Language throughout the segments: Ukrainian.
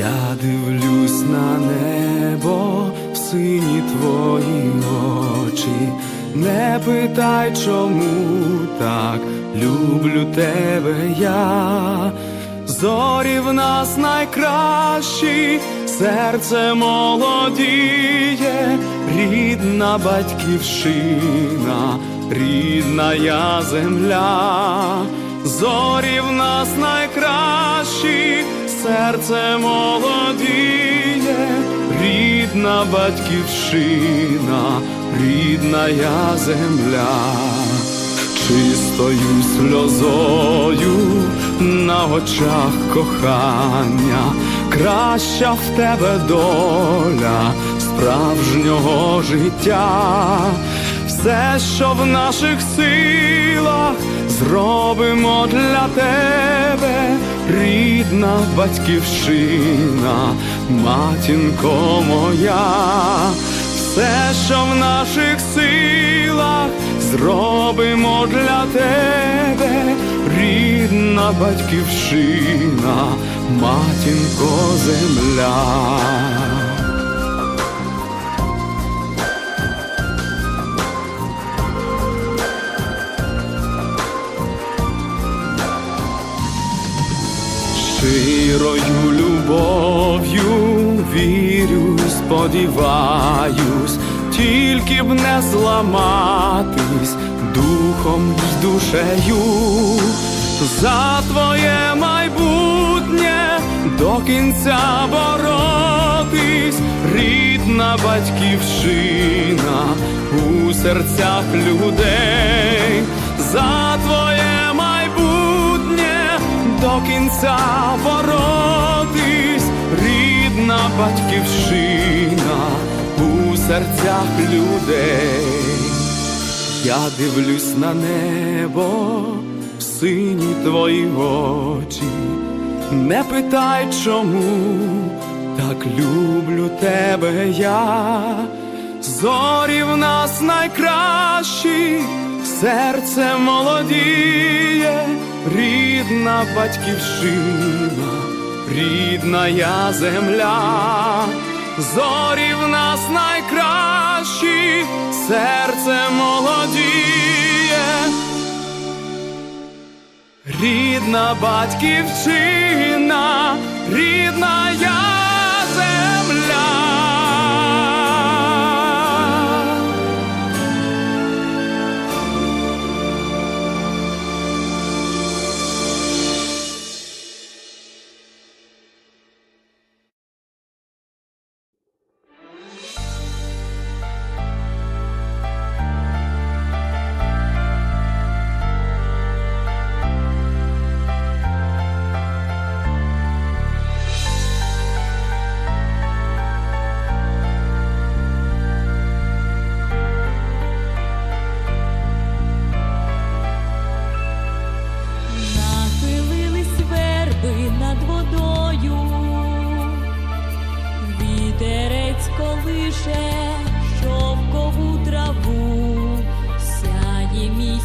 Я дивлюсь на небо в сині твої очі, не питай, чому так люблю тебе я, зорі в нас найкращі, серце молодіє, рідна батьківщина, рідна я земля, зорі в нас найкращі, серце молодіє, рідна батьківщина, рідна я земля, чистою сльозою на очах кохання, краща в тебе доля справжнього життя, все, що в наших силах, зробимо для тебе, рідна батьківщина, матінко моя, все, що в наших силах, зробимо для тебе, рідна батьківщина, матінко земля. Щирою любов'ю вірю, сподіваюсь, тільки б не зламатись духом й душею. За твоє майбутнє до кінця боротись, рідна батьківщина у серцях людей, кінця боротись, рідна батьківщина у серцях людей. Я дивлюсь на небо, в сині твої очі, не питай, чому так люблю тебе я, зорі в нас найкращі, серце молодіє, рідна батьківщина, рідна я земля, зорі в нас найкращі, серце молодіє, рідна батьківщина, рідна я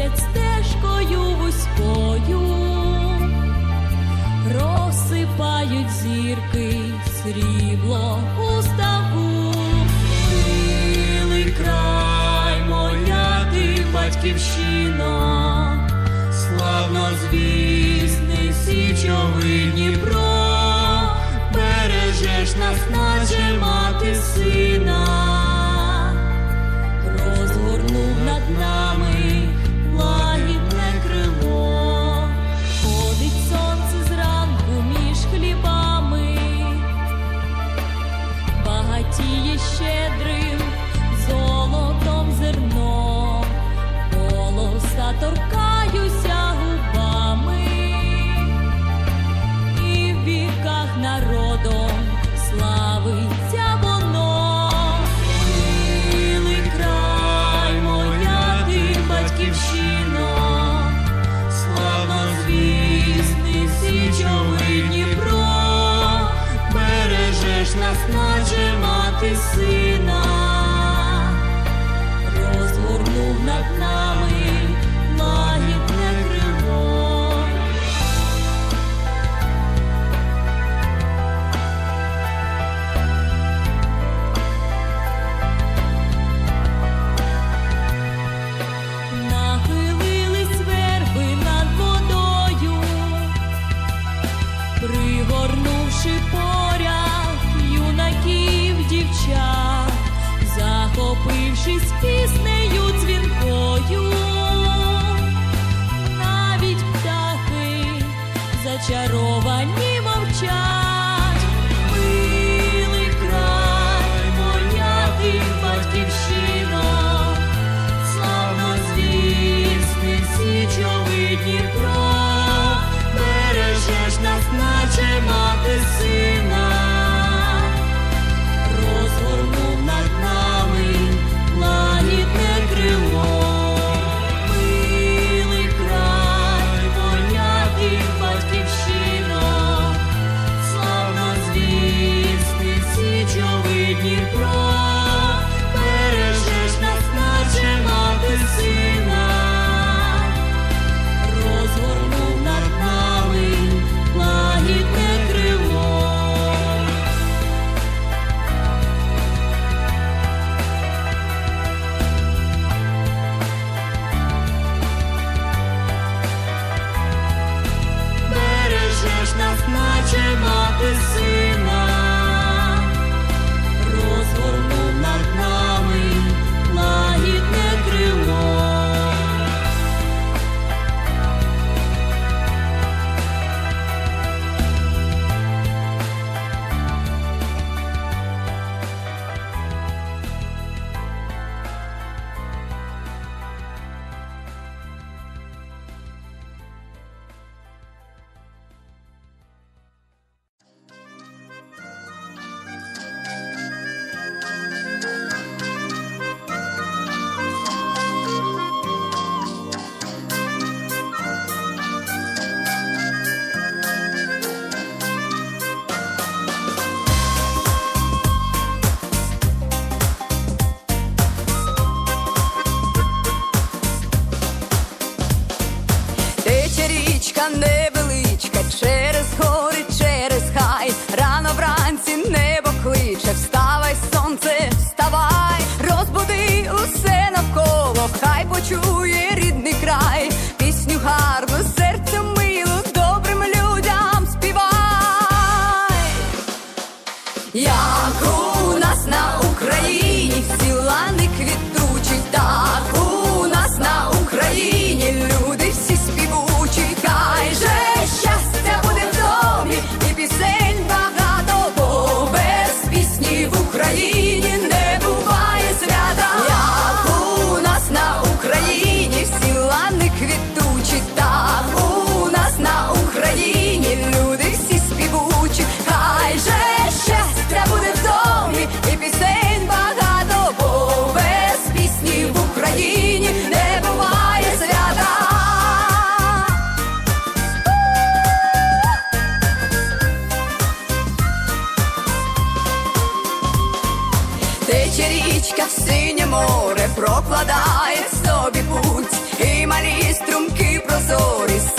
місяць стежкою вузькою, розсипають зірки срібло у ставу. Милий край, моя ти батьківщина. Славно звісний січовий Дніпро, бережеш нас, наче мати сина, наче мати сина, ти бережеш нас, наче мати сина, розгорни. тече річка, синє море прокладає собі путь, і малі струмки прозорі.